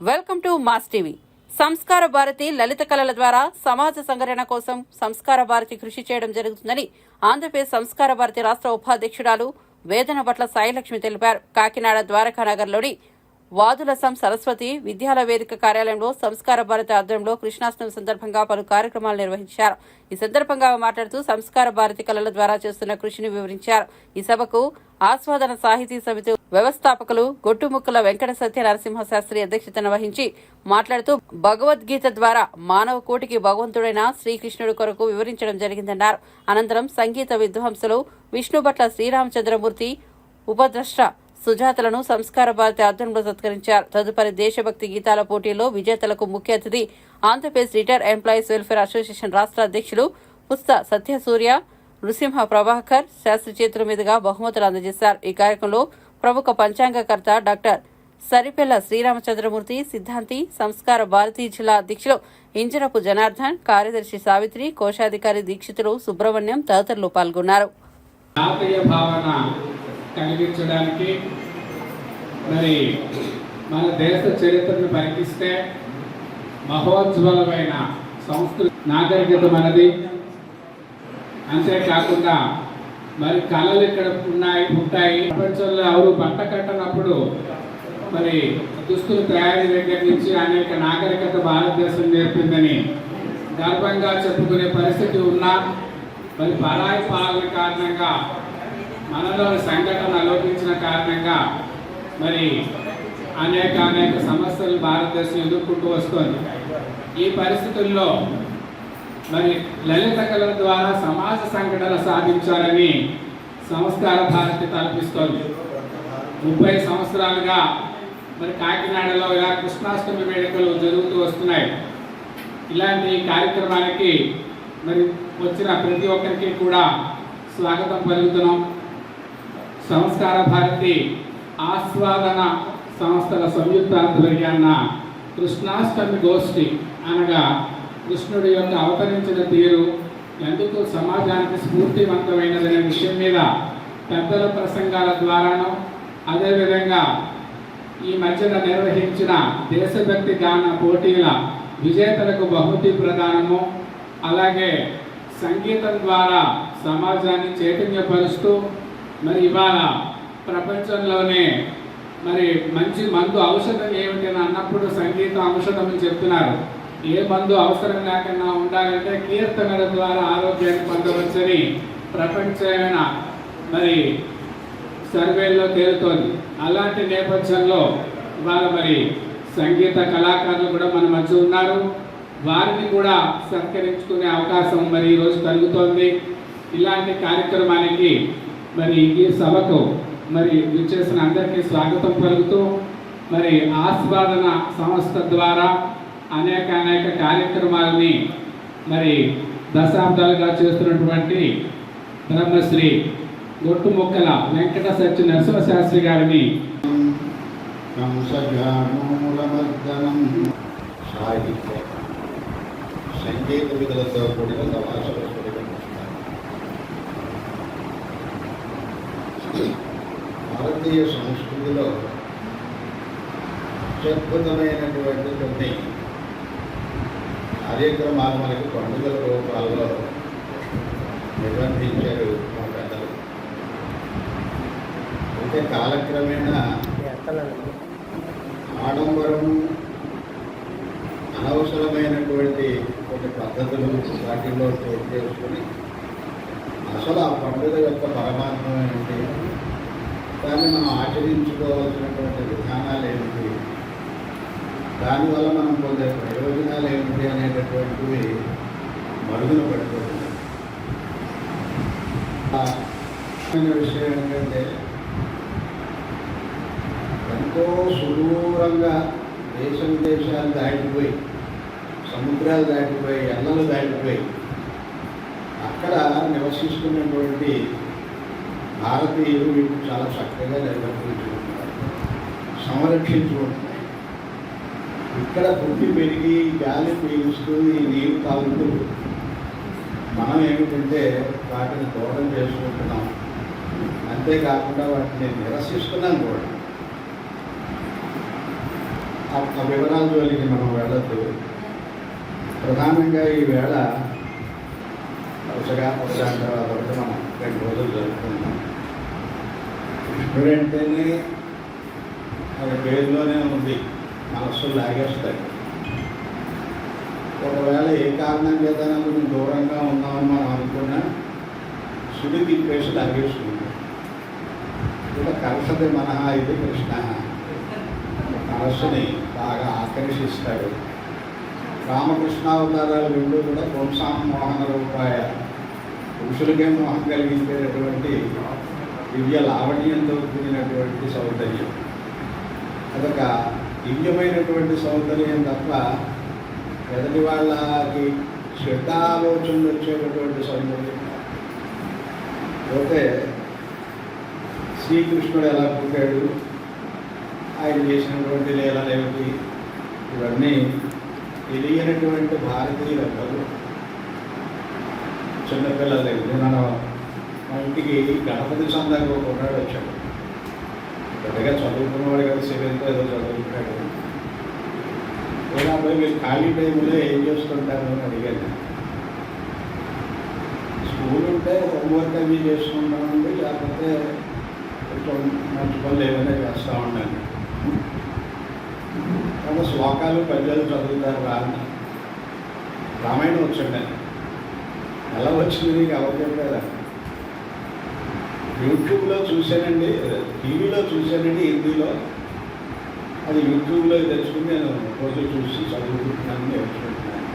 Welcome to mass TV. సంస్కార భారతి లలిత కళల ద్వారా సమాజ సంఘటన కోసం సంస్కార భారతి కృషి చేయడం జరుగుతుందని ఆంధ్రప్రదేశ్ సంస్కార భారతి రాష్ట్ర ఉపాధ్యక్షురాలు వేదన పట్ల సాయిలక్ష్మి తెలిపారు. కాకినాడ ద్వారకానగర్లోని వాదులసం సరస్వతి విద్యాల వేదిక కార్యాలయంలో సంస్కార భారతి ఆధ్వర్యంలో కృష్ణాష్టమి సందర్భంగా పలు కార్యక్రమాలు నిర్వహించారు. ఈ సందర్భంగా మాట్లాడుతూ సంస్కార భారతి కళల ద్వారా చేస్తున్న కృషిని వివరించారు. ఈ సభకు ఆస్వాదన సాహితీ సమితి వ్యవస్థాపకులు గొట్టుముక్కల వెంకట సత్య నరసింహ శాస్త్రి అధ్యక్షతన వహించి మాట్లాడుతూ భగవద్గీత ద్వారా మానవ కోటికి భగవంతుడైన శ్రీకృష్ణుడి కొరకు వివరించడం జరిగిందన్నారు. అనంతరం సంగీత విద్వాంసులు విష్ణుభట్ల శ్రీరామచంద్రమూర్తి ఉపద్రష్ట సుజాతలను సంస్కార భారతి ఆధ్వర్యంలో సత్కరించారు. తదుపరి దేశభక్తి గీతాల పోటీలో విజేతలకు ముఖ్య అతిథి Andhra Pradesh retire employees welfare association రాష్ట్ర అధ్యక్షులు పుస్త సత్యసూర్య నృసింహ ప్రభాకర్ శాస్త్రి చేతుల మీదుగా బహుమతులు అందజేశారు. ఈ కార్యక్రమంలో ప్రముఖ పంచాంగకర్త డాక్టర్ సరిపెల్ల శ్రీరామచంద్రమూర్తి సిద్ధాంతి సంస్కార భారతీ జిల్లా అధ్యక్షులు ఇంజరపు జనార్దన్ కార్యదర్శి సావిత్రి కోశాధికారి దీక్షితులు సుబ్రహ్మణ్యం తదితరులు పాల్గొన్నారు. భావన కలిగించడానికి. మరి మన దేశ చరిత్రను పరికిస్తే మహోజ్వలమైన సంస్కృతి నాగరికత మనది. అంతేకాకుండా మరి కళలు ఇక్కడ ఉన్నాయి ఉంటాయి. ప్రపంచంలో ఎవరు బట్ట కట్టనప్పుడు మరి దుస్తులు తయారీ దగ్గర నుంచి అనేక నాగరికత భారతదేశం నేర్పిందని గర్వంగా చెప్పుకునే పరిస్థితి ఉన్నా మరి పరాయి పాలన కారణంగా మనలో సంఘటన లోపించిన కారణంగా మరి అనేక అనేక సమస్యలు భారతదేశం ఎదుర్కొంటూ వస్తుంది. ఈ పరిస్థితుల్లో మరి లలిత కళల ద్వారా సమాజ సంఘటన సాధించాలని సంస్కార భారతి తలపిస్తోంది. ముప్పై సంవత్సరాలుగా మరి కాకినాడలో ఇలా కృష్ణాష్టమి వేడుకలు జరుగుతూ వస్తున్నాయి. ఇలాంటి కార్యక్రమానికి మరి వచ్చిన ప్రతి ఒక్కరికి కూడా స్వాగతం పలుకుతున్నాం. సంస్కార భారతి ఆస్వాదన సంస్థల సంయుక్త ఆధ్వర్యాన్న కృష్ణాష్టమి గోష్ఠి అనగా కృష్ణుడి యొక్క అవతరించిన తీరు ఎందుకు సమాజానికి స్ఫూర్తివంతమైనదనే విషయం మీద పెద్దల ప్రసంగాల ద్వారాను అదేవిధంగా ఈ మధ్యన నిర్వహించిన దేశభక్తి గాన పోటీల విజేతలకు బహుమతి ప్రదానము అలాగే సంగీతం ద్వారా సమాజాన్ని చైతన్యపరుస్తూ మరి ఇవాళ ప్రపంచంలోనే మరి మంచి మందు ఔషధం ఏమిటని అన్నప్పుడు సంగీతం ఔషధం అని చెప్తున్నారు. ఏ మందు అవసరం లేకుండా ఉండాలంటే కీర్తనల ద్వారా ఆరోగ్యాన్ని పొందవచ్చని ప్రపంచమైన మరి సర్వేల్లో తేలుతోంది. అలాంటి నేపథ్యంలో ఇవాళ మరి సంగీత కళాకారులు కూడా మన మధ్య ఉన్నారు. వారిని కూడా సత్కరించుకునే అవకాశం మరి ఈరోజు కలుగుతోంది. ఇలాంటి కార్యక్రమానికి మరి ఈ సభకు మరి విచ్చేసిన అందరికీ స్వాగతం పలుకుతూ మరి ఆస్వాదన సంస్థ ద్వారా అనేక అనేక కార్యక్రమాలని మరి దశాబ్దాలుగా చేస్తున్నటువంటి బ్రహ్మశ్రీ గొట్టుముక్కల వెంకట సత్య నరసింహ శాస్త్రి గారిని సాహిత్య సంగీత విధులతో కూడిన తమాషలు భారతీయ సంస్కృతిలో అత్యద్భుతమైనటువంటి కొన్ని కార్యక్రమాలు మనకి పండుగల రూపాల్లో నిర్వర్తించారు మా పెద్దలు. అయితే కాలక్రమేణా ఆడంబరం అనవసరమైనటువంటి కొన్ని పద్ధతులు వాటిల్లో చోటు చేసుకుని అసలు ఆ పండుగ యొక్క పరమాత్మ ఏంటి? దాన్ని మనం ఆచరించుకోవాల్సినటువంటి విధానాలు ఏమిటి? దానివల్ల మనం పొందే ప్రయోజనాలు ఏమిటి అనేటటువంటివి మరుగున పడిపోతుంది. ముఖ్యమైన విషయం ఏంటంటే ఎంతో సుదూరంగా దేశ విదేశాలు దాటిపోయి సముద్రాలు దాటిపోయి ఎల్లలు దాటిపోయి అక్కడ నివసిస్తున్నటువంటి భారతీయులు వీటిని చాలా చక్కగా నిర్వర్తించుకుంటున్నారు. సంరక్షించుకుంటున్నారు. ఇక్కడ పుట్టి పెరిగి గాలి పీలుస్తూ ఈ నీరు తాగుతూ మనం ఏమిటంటే వాటిని దూరం చేసుకుంటున్నాం. అంతేకాకుండా వాటిని నిరసిస్తున్నాం కూడా. ఆ వివరాలు వివరాల జోలికి మనం వెళ్ళద్దు. ప్రధానంగా ఈ వేళ వరుసగా ఒకదాని తర్వాత ఒకటి మనం రెండు రోజులు జరుపుకుంటాం కృష్ణుడు అంటేనే అది పేరులోనే ఉంది మనస్సు లాగేస్తాయి. ఒకవేళ ఏ కారణం చేత కొంచెం దూరంగా ఉన్నామని మనం అనుకున్నా సుడి తిప్పేసి లాగేస్తుంది. ఇక్కడ కలసది మనహ ఇది కృష్ణ. మనస్సుని బాగా ఆకర్షిస్తాడు. రామకృష్ణావతారాలు రెండు కూడా వంశాం మోహన రూపాయ పురుషులకే మోహం కలిగించేటటువంటి దివ్య లావణ్యంతో కూడినటువంటి సౌందర్యం. అదొక దివ్యమైనటువంటి సౌందర్యం తప్ప ఎదటి వాళ్ళకి శ్రద్ధాలోచనలు వచ్చేటటువంటి సౌందర్యం పోతే శ్రీకృష్ణుడు ఎలా పుట్టాడు? ఆయన చేసినటువంటి లీలలు ఏమిటి ఇవన్నీ తెలియనటువంటి భారతీయులందరూ చిన్నపిల్లలు దగ్గర మన మా ఇంటికి గణపతి సందానికి ఒక ఉన్నాడు వచ్చాడు. పెద్దగా చదువుకున్నవాడు కదా సెవెంత్ ఏదో చదువుకున్నాడు. ఇలా మీరు ఖాళీ టైంలో ఏం చేస్తుంటారు? అని అడిగాను. స్కూల్ ఉంటే హోంవర్క్ అవి చేసుకుంటామండి లేకపోతే కొంచెం మంచి పనులు ఏమైనా చేస్తూ ఉండండి. కాబట్టి శ్లోకాలు పద్యాలు చదువుతారు? రాని రామాయణం వచ్చండి ఎలా వచ్చింది నీకు ఎవరు చెప్పారా యూట్యూబ్లో చూశానండి టీవీలో చూశానండి హిందీలో. అది యూట్యూబ్లో తెచ్చుకుని నేను రోజు చూసి చదువుకుంటున్నాను నేర్చుకుంటున్నాను